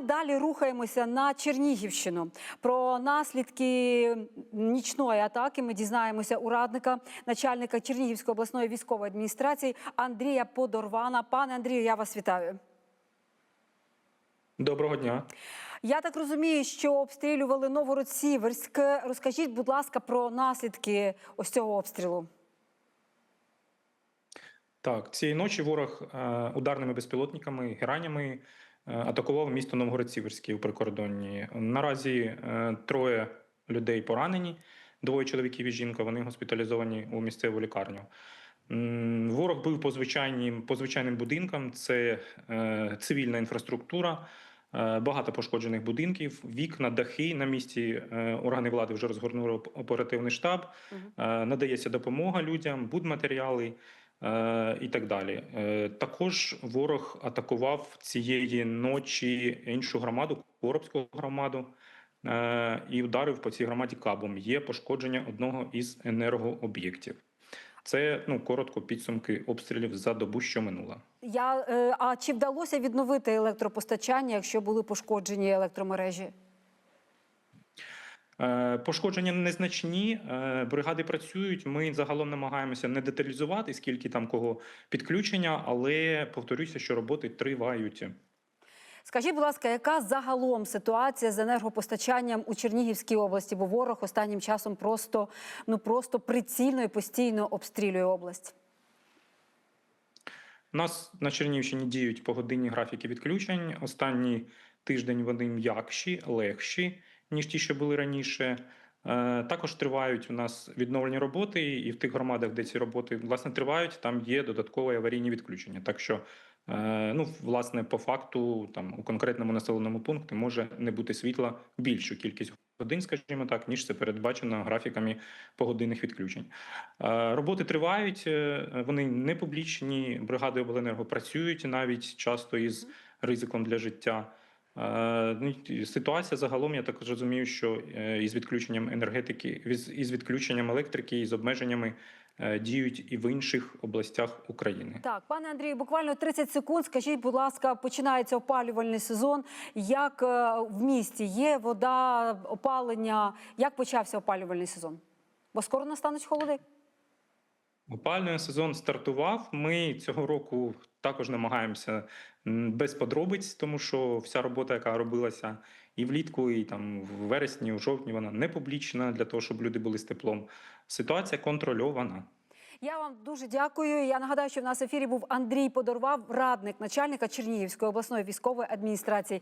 ми далі рухаємося на Чернігівщину. Про наслідки нічної атаки ми дізнаємося у радника начальника Чернігівської обласної військової адміністрації Андрія Подорвана. Пане Андрію, я вас вітаю. Доброго дня. Я так розумію, що обстрілювали Новгород-Сіверськ. Розкажіть, будь ласка, про наслідки ось цього обстрілу. Так, цієї ночі ворог е, ударними безпілотниками, геранями е, атакував місто Новгород-Сіверський у прикордонні. Наразі е, троє людей поранені, двоє чоловіків і жінка. Вони госпіталізовані у місцеву лікарню. Ворог бив по звичайним, по звичайним будинкам. Це е, цивільна інфраструктура. е, Багато пошкоджених будинків, вікна, дахи на місці. е, Органи влади вже розгорнули оперативний штаб. Е, Надається допомога людям, будматеріали е, і так далі. Е, Також ворог атакував цієї ночі іншу громаду, Коробську громаду, е, і ударив по цій громаді кабом. Є пошкодження одного із енергооб'єктів. Це ну коротко підсумки обстрілів за добу, що минула. Я, е, а чи вдалося відновити електропостачання, якщо були пошкоджені електромережі? Е, Пошкодження незначні, е, бригади працюють. Ми загалом намагаємося не деталізувати, скільки там кого підключення, але повторюся, що роботи тривають. Скажіть, будь ласка, яка загалом ситуація з енергопостачанням у Чернігівській області? Бо ворог останнім часом просто ну просто прицільно і постійно обстрілює область. У нас на Чернігівщині діють погодинні графіки відключень. Останній тиждень вони м'якші, легші, ніж ті, що були раніше. Е, Також тривають у нас відновлені роботи, і в тих громадах, де ці роботи власне тривають, там є додаткові аварійні відключення. Так що, е, ну, власне, по факту, там у конкретному населеному пункті може не бути світла більшу кількість годин, скажімо так, ніж це передбачено графіками погодинних відключень. Е, Роботи тривають, вони не публічні. Бригади обленерго працюють навіть часто із ризиком для життя. Е, ну, Ситуація загалом, я також розумію, що е, із відключенням енергетики, із відключенням електрики і з обмеженнями е, діють і в інших областях України. Так, пане Андрію, буквально 30 секунд. Скажіть, будь ласка, починається опалювальний сезон. Як в місті є вода, опалення? Як почався опалювальний сезон? Бо скоро настануть холоди. Опалювальний сезон стартував. Ми цього року також намагаємося без подробиць, тому що вся робота, яка робилася і влітку, і там в вересні, у жовтні, вона не публічна для того, щоб люди були з теплом. Ситуація контрольована. Я вам дуже дякую. Я нагадаю, що в нас в ефірі був Андрій Подорвав, радник начальника Чернігівської обласної військової адміністрації.